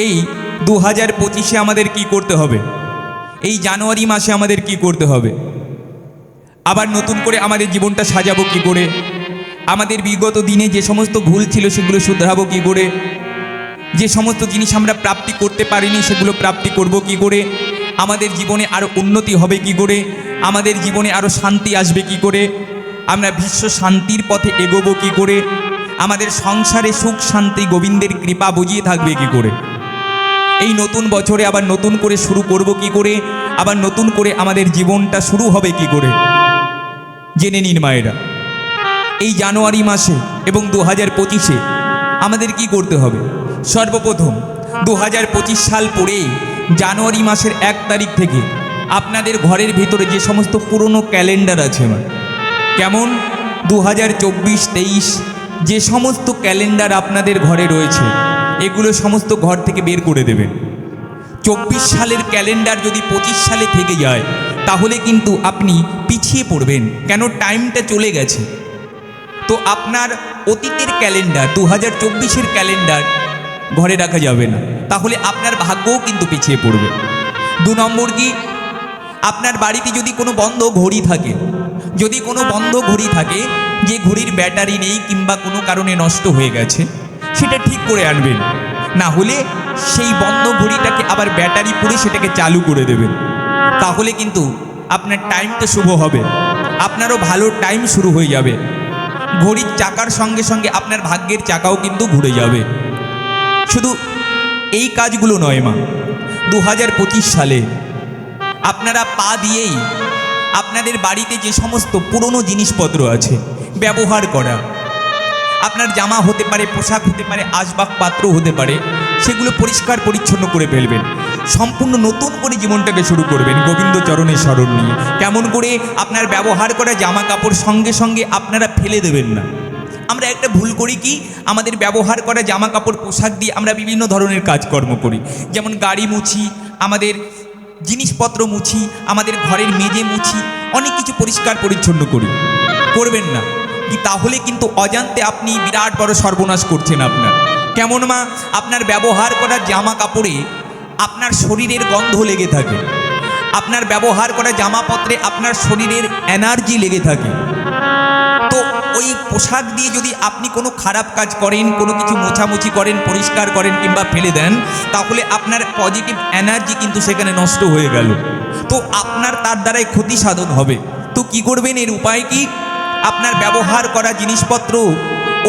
এই দু হাজার পঁচিশে আমাদের কি করতে হবে? এই জানুয়ারি মাসে আমাদের কি করতে হবে? আবার নতুন করে আমাদের জীবনটা সাজাবো কি করে? আমাদের বিগত দিনে যে সমস্ত ভুল ছিল সেগুলো শুধরাবো কি করে? যে সমস্ত জিনিস আমরা প্রাপ্তি করতে পারিনি সেগুলো প্রাপ্তি করব কি করে? আমাদের জীবনে আরও উন্নতি হবে কি করে? আমাদের জীবনে আরও শান্তি আসবে কি করে? আমরা বিশ্ব শান্তির পথে এগোবো কি করে? আমাদের সংসারে সুখ শান্তি, গোবিন্দের কৃপা বুঝিয়ে থাকবে কি করে? এই নতুন বছরে আবার নতুন করে শুরু করব কি করে? আবার নতুন করে আমাদের জীবনটা শুরু হবে কি করে? জেনে নিন মায়েরা। এই জানুয়ারি মাসে এবং দু হাজার পঁচিশে আমাদের কি করতে হবে? সর্বপ্রথম দু হাজার পঁচিশ সাল পরে জানুয়ারি মাসের এক তারিখ থেকে আপনাদের ঘরের ভিতরে যে সমস্ত পুরনো ক্যালেন্ডার আছে আমার কেমন? দু হাজার চব্বিশ তেইশ যে সমস্ত ক্যালেন্ডার আপনাদের ঘরে রয়েছে এগুলো সমস্ত ঘর থেকে বের করে দেবেন চব্বিশ সালের ক্যালেন্ডার যদি পঁচিশ সালে থেকে যায়, তাহলে কিন্তু আপনি পিছিয়ে পড়বেন। কেন? টাইমটা চলে গেছে। তো আপনার অতীতের ক্যালেন্ডার দু হাজার চব্বিশের ক্যালেন্ডার ঘরে রাখা যাবে না। তাহলে আপনার ভাগ্যও কিন্তু পিছিয়ে পড়বে। দু নম্বর কি? আপনার বাড়িতে যদি কোনো বন্ধ ঘড়ি থাকে, যদি কোনো বন্ধ ঘড়ি থাকে, যে ঘড়ির ব্যাটারি নেই কিংবা কোনো কারণে নষ্ট হয়ে গেছে সেটা ঠিক করে আনবেন। না হলে সেই বন্ধ ঘড়িটাকে আবার ব্যাটারি পুড়ে সেটাকে চালু করে দেবেন। তাহলে কিন্তু আপনার টাইমটা শুভ হবে। আপনারও ভালো টাইম শুরু হয়ে যাবে। ঘড়ির চাকার সঙ্গে সঙ্গে আপনার ভাগ্যের চাকাও কিন্তু ঘুরে যাবে। শুধু এই কাজগুলো নয় মা দু হাজার পঁচিশ সালে আপনারা পা দিয়েই আপনাদের বাড়িতে যে সমস্ত পুরনো জিনিসপত্র আছে, ব্যবহার করা আপনার জামা হতে পারে, পোশাক হতে পারে, আসবাবপাত্র হতে পারে, সেগুলো পরিষ্কার পরিচ্ছন্ন করে ফেলবেন। সম্পূর্ণ নতুন করে জীবনটাকে শুরু করবেন গোবিন্দ চরণের স্মরণ নিয়ে। কেমন করে আপনার ব্যবহার করা জামা কাপড় সঙ্গে সঙ্গে আপনারা ফেলে দেবেন না। আমরা একটা ভুল করি কি? আমাদের ব্যবহার করা জামা কাপড় পোশাক দিয়ে আমরা বিভিন্ন ধরনের কাজকর্ম করি। যেমন গাড়ি মুছি, আমাদের জিনিসপত্র মুছি, আমাদের ঘরের মেজে মুছি, অনেক কিছু পরিষ্কার পরিচ্ছন্ন করি। করবেন না। কি তাহলে কিন্তু অজান্তে আপনি বিরাট বড় সর্বনাশ করছেন আপনার। কেমন মা? আপনার ব্যবহার করা জামা কাপড়ে আপনার শরীরের গন্ধ লেগে থাকে। আপনার ব্যবহার করা জামাপত্রে আপনার শরীরের এনার্জি লেগে থাকে। তো ওই পোশাক দিয়ে যদি আপনি কোনো খারাপ কাজ করেন, কোনো কিছু মোছামুছি করেন, পরিষ্কার করেন কিংবা ফেলে দেন, তাহলে আপনার পজিটিভ এনার্জি কিন্তু সেখানে নষ্ট হয়ে গেল। তো আপনার তার দ্বারাই ক্ষতি সাধন হবে। তো কি করবেন? এর উপায় কি? আপনার ব্যবহার করা জিনিসপত্র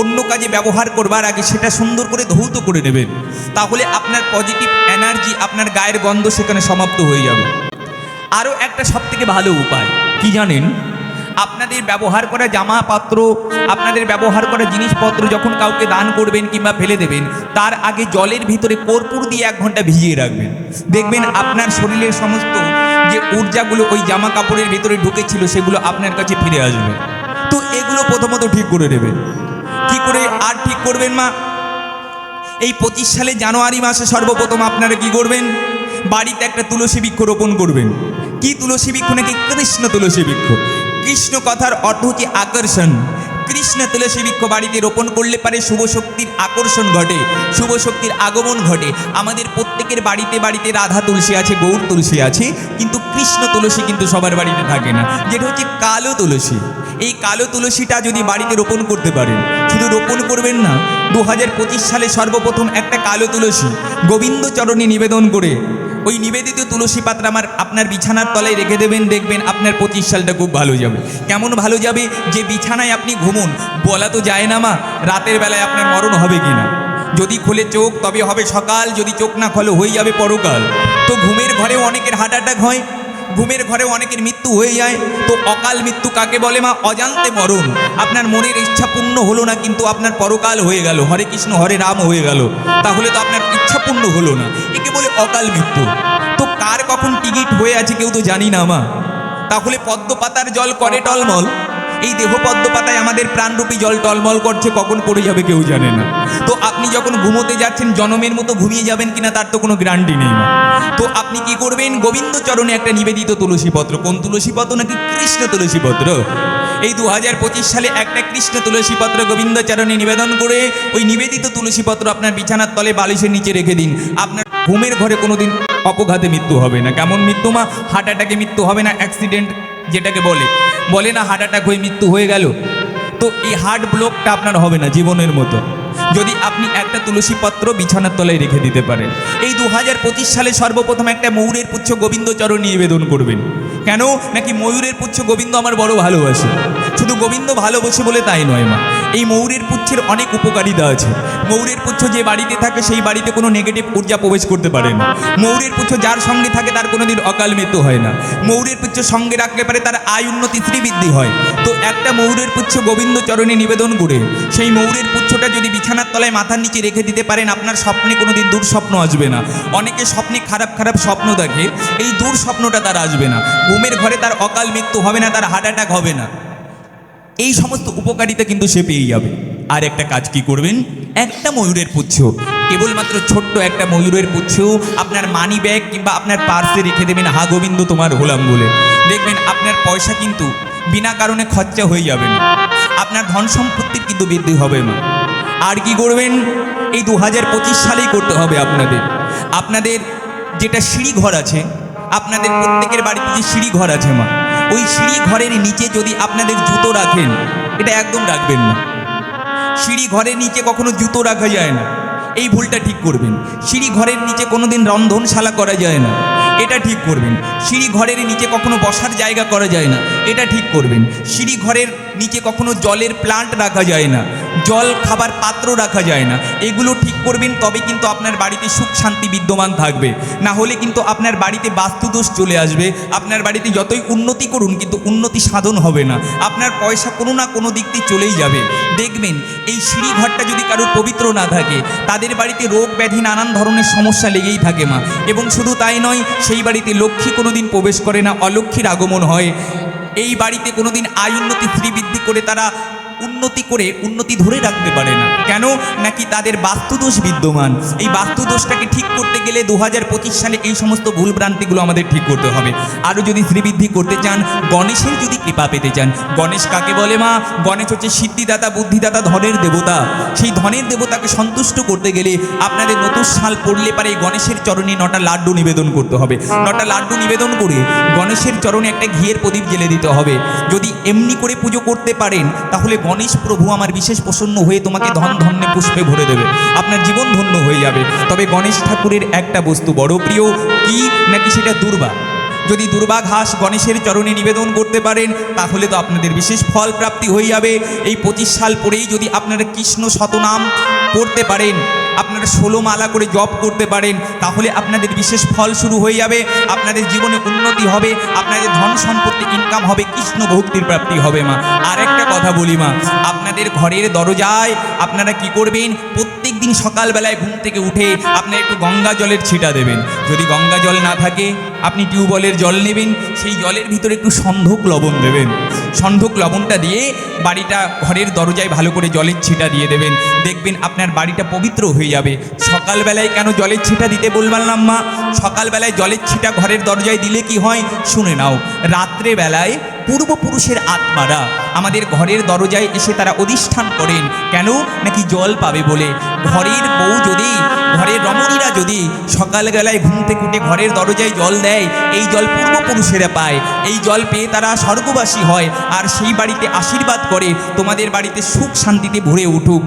অন্য কাজে ব্যবহার করবার আগে সেটা সুন্দর করে ধৌত করে নেবেন। তাহলে আপনার পজিটিভ এনার্জি আপনার গায়ের গন্ধ সেখানে সমাপ্ত হয়ে যাবে। আরও একটা সব থেকে ভালো উপায়, কি জানেন? আপনাদের ব্যবহার করা জামা পাত্র আপনাদের ব্যবহার করা জিনিসপত্র যখন কাউকে দান করবেন কিংবা ফেলে দেবেন, তার আগে জলের ভিতরে কর্পূর দিয়ে এক ঘণ্টা ভিজিয়ে রাখবেন। দেখবেন আপনার শরীরের সমস্ত যে ঊর্জাগুলো ওই জামা কাপড়ের ভিতরে ঢুকেছিল, সেগুলো আপনার কাছে ফিরে আসবে। তো এগুলো প্রথমত ঠিক করে নেবেন। কি করে আর ঠিক করবেন মা? এই পঁচিশ সালে জানুয়ারি মাসে সর্বপ্রথম আপনারা কি করবেন? বাড়িতে একটা তুলসী বৃক্ষ রোপণ করবেন। কি তুলসী বৃক্ষ? নাকি কৃষ্ণ তুলসী বৃক্ষ? কৃষ্ণ কথার অর্থ হচ্ছে আকর্ষণ। কৃষ্ণ তুলসী বৃক্ষ বাড়িতে রোপণ করলে পারে শুভ শক্তির আকর্ষণ ঘটে, শুভ শক্তির আগমন ঘটে। আমাদের প্রত্যেকের বাড়িতে বাড়িতে রাধা তুলসী আছে, গৌর তুলসী আছে, কিন্তু কৃষ্ণ তুলসী কিন্তু সবার বাড়িতে থাকে না। যেটা হচ্ছে কালো তুলসী। এই কালো তুলসীটা যদি বাড়িতে রোপণ করতে পারেন, শুধু রোপণ করবেন না দু হাজার পঁচিশ সালে সর্বপ্রথম একটা কালো তুলসী গোবিন্দ চরণে নিবেদন করে, ওই নিবেদিত তুলসী পাত্র আমার আপনার বিছানার তলায় রেখে দেবেন, দেখবেন আপনার পঁচিশ সালটা খুব ভালো যাবে। কেমন ভালো যাবে? যে বিছানায় আপনি ঘুমুন, বলা তো যায় না মা, রাতের বেলায় আপনার মরণ হবে কি না যদি খোলে চোখ, তবে হবে সকাল, যদি চোখ না খোলে হয়ে যাবে পরকাল। তো ঘুমের ঘরেও অনেকের হার্ট অ্যাটাক হয় ঘুমের ঘরে অনেকের মৃত্যু হয়ে যায়। তো অকাল মৃত্যু কাকে বলে মা? অজান্তে মরণ। আপনার মনের ইচ্ছা পূর্ণ হলো না, কিন্তু আপনার পরকাল হয়ে গেল। হরে কৃষ্ণ, হরে রাম হয়ে গেল। তাহলে তো আপনার ইচ্ছা পূর্ণ হলো না। একে বলে অকাল মৃত্যু। তো কার কখন টিকিট হয়ে আছে কেউ তো জানি না মা। তাহলে পদ্ম পাতার জল করে টলমল। এই দেহ পদ্ম পাতায় আমাদের প্রাণরূপী জল টলমল করছে, কখন পড়ে যাবে কেউ জানে না। তো আপনি যখন ঘুমোতে যাচ্ছেন, জনমের মতো ঘুমিয়ে যাবেন কিনা, তার তো কোনো গ্যারান্টি নেই মা। তো আপনি কি করবেন? গোবিন্দ চরণে একটা নিবেদিত তুলসী পত্র কোন তুলসী পত্র নাকি কৃষ্ণ তুলসী পত্র এই দু হাজার পঁচিশ সালে একটা কৃষ্ণ তুলসী পত্র গোবিন্দ চরণে নিবেদন করে, ওই নিবেদিত তুলসী পত্র আপনার বিছানার তলে বালিশের নিচে রেখে দিন। আপনার ঘুমের ঘরে কোনোদিন অপঘাতে মৃত্যু হবে না। কেমন মৃত্যু মা? হার্ট অ্যাটাকে মৃত্যু হবে না, অ্যাক্সিডেন্ট যেটাকে বলে বলে না হার্ট অ্যাটাক হয়ে মৃত্যু হয়ে গেল? তো এই হার্ট ব্লকটা আপনার হবে না জীবনের মতো। যদি আপনি একটা তুলসী পত্র বিছানার তলায় রেখে দিতে পারেন। এই দু সালে সর্বপ্রথম একটা ময়ূরের পুচ্ছ গোবিন্দ চরণ নিবেদন করবেন। কেন? নাকি ময়ূরের পুচ্ছ গোবিন্দ আমার বড় ভালোবাসে। শুধু গোবিন্দ ভালোবাসে বলে তাই নয় মা। এই ময়ূরের পুচ্ছের অনেক উপকারিতা আছে। ময়ূরের পুচ্ছ যে বাড়িতে থাকে, সেই বাড়িতে কোনো নেগেটিভ ঊর্জা প্রবেশ করতে পারে না। ময়ূরের পুচ্ছ যার সঙ্গে থাকে, তার কোনোদিন অকাল মৃত্যু হয় না। ময়ূরের পুচ্ছ সঙ্গে রাখলে পারে তার আয় উন্নতি, শ্রীবৃদ্ধি হয়। তো একটা ময়ূরের পুচ্ছ গোবিন্দ চরণে নিবেদন করে, সেই ময়ূরের পুচ্ছটা যদি বিছানার তলায় মাথার নিচে রেখে দিতে পারেন, আপনার স্বপ্নে কোনো কোনোদিন দুঃস্বপ্ন আসবে না। অনেকে স্বপ্নে খারাপ খারাপ স্বপ্ন দেখে, এই দূর স্বপ্নটা তার আসবে না। ঘুমের ঘরে তার অকাল মৃত্যু হবে না, তার হার্ট অ্যাটাক হবে না। এই সমস্ত উপকারিতা কিন্তু সে পেয়ে যাবে। আর একটা কাজ কি করবেন? একটা ময়ূরের পুচ্ছ, কেবলমাত্র ছোট্ট একটা ময়ূরের পুচ্ছ আপনার মানি ব্যাগ কিংবা আপনার পার্সে রেখে দেবেন, হা গোবিন্দ, তোমার হলাম বলে। দেখবেন আপনার পয়সা কিন্তু বিনা কারণে খরচা হয়ে যাবে না। আপনার ধন সম্পত্তির কিন্তু বৃদ্ধি হবে না। আর কি করবেন? এই দু হাজার পঁচিশ সালেই করতে হবে আপনাদের। আপনাদের যেটা সিঁড়ি ঘর আছে, আপনাদের প্রত্যেকের বাড়িতে যে সিঁড়ি ঘর আছে মা ওই সিঁড়ি ঘরের নিচে যদি আপনাদের জুতো রাখেন, এটা একদম রাখবেন না। সিঁড়ি ঘরের নিচে কখনো জুতো রাখা যায় না। এই ভুলটা ঠিক করবেন। সিঁড়ি ঘরের নিচে কোনোদিন রন্ধনশালা করা যায় না। এটা ঠিক করবেন। সিঁড়ি ঘরের নিচে কখনো বসার জায়গা করা যায় না। এটা ঠিক করবেন। সিঁড়ি ঘরের নিচে কখনো জলের প্লান্ট রাখা যায় না। জল, খাবার পাত্র রাখা যায় না। এগুলো ঠিক করবেন তবে কিন্তু আপনার বাড়িতে সুখ শান্তি বিদ্যমান থাকবে। না হলে কিন্তু আপনার বাড়িতে বাস্তুদোষ চলে আসবে। আপনার বাড়িতে যতই উন্নতি করুন কিন্তু উন্নতি সাধন হবে না। আপনার পয়সা কোনো না কোনো দিক দিয়ে চলেই যাবে। দেখবেন, এই সিঁড়ি ঘরটা যদি কারোর পবিত্র না থাকে, তাদের বাড়িতে রোগ ব্যাধি নানান ধরনের সমস্যা লেগেই থাকে মা। এবং শুধু তাই নয়, সেই বাড়িতে লক্ষ্মী কোনোদিন প্রবেশ করে না, অলক্ষ্মীর আগমন হয়। এই বাড়িতে কোনোদিন আয় উন্নতি শ্রীবৃদ্ধি করে তারা উন্নতি করে উন্নতি ধরে রাখতে পারে না। কেন? নাকি তাদের বাস্তুদোষ বিদ্যমান। এই বাস্তুদোষটাকে ঠিক করতে গেলে দু হাজার পঁচিশ সালে এই সমস্ত ভুলভ্রান্তিগুলো আমাদের ঠিক করতে হবে। আরও যদি শ্রীবৃদ্ধি করতে চান, গণেশের যদি কৃপা পেতে চান, গণেশ কাকে বলে মা? গণেশ হচ্ছে সিদ্ধিদাতা, বুদ্ধিদাতা, ধনের দেবতা। সেই ধনের দেবতাকে সন্তুষ্ট করতে গেলে আপনাদের নতুন সাল পড়লে পারে গণেশের চরণে নটা লাড্ডু নিবেদন করতে হবে। নটা লাড্ডু নিবেদন করে গণেশের চরণে একটা ঘিয়ের প্রদীপ জেলে দিতে হবে। যদি এমনি করে পুজো করতে পারেন, তাহলে গণেশ প্রভু আমার বিশেষ প্রসন্ন হয়ে তোমাকে ধন ধন্যে পুষ্পে ভরে দেবে। আপনার জীবন ধন্য হয়ে যাবে। তবে গণেশ ঠাকুরের একটা বস্তু বড় প্রিয় কি? নাকি সেটা দুর্বা? যদি দুর্বা ঘাস গণেশের চরণে নিবেদন করতে পারেন, তাহলে তো আপনাদের বিশেষ ফল প্রাপ্তি হয়ে যাবে। এই পঁচিশ সাল পরেই যদি আপনারা কৃষ্ণ শতনাম পড়তে পারেন, আপনারা ষোলো মালা করে জপ করতে পারেন, তাহলে আপনাদের বিশেষ ফল শুরু হয়ে যাবে। আপনাদের জীবনে উন্নতি হবে, আপনাদের ধন সম্পত্তি ইনকাম হবে, কৃষ্ণ ভক্তির প্রাপ্তি হবে মা। আর একটা কথা বলি মা, আপনাদের ঘরের দরজায় আপনারা কি করবেন? প্রত্যেক দিন সকালবেলায় ঘুম থেকে উঠে আপনি একটু গঙ্গা জলের ছিটা দেবেন। যদি গঙ্গা জল না থাকে, আপনি টিউবওয়েলের জল নেবেন, সেই জলের ভিতরে একটু সন্ধক লবণ দেবেন। সন্ধক লবণটা দিয়ে বাড়িটা, ঘরের দরজায় ভালো করে জলের ছিটা দিয়ে দেবেন। দেখবেন আপনার বাড়িটা পবিত্র হয়ে যাবে। সকালবেলায় কেন জলের ছিটা দিতে বললাম মা সকালবেলায় জলের ছিটা ঘরের দরজায় দিলে কি হয়? শুনে নাও। রাত্রেবেলায় পূর্বপুরুষের আত্মারা আমাদের ঘরের দরজায় এসে তারা অধিষ্ঠান করেন। কেন? নাকি জল পাবে বলে। ঘরের বউ যদি, ঘরের রমণীরা যদি সকালবেলায় ঘুম থেকে উঠে ঘরের দরজায় জল দেয়, এই জল পূর্বপুরুষেরা পায়। এই জল পেয়ে তারা স্বর্গবাসী হয়। আর সেই বাড়িতে আশীর্বাদ করে, তোমাদের বাড়িতে সুখ শান্তিতে ভরে উঠুক।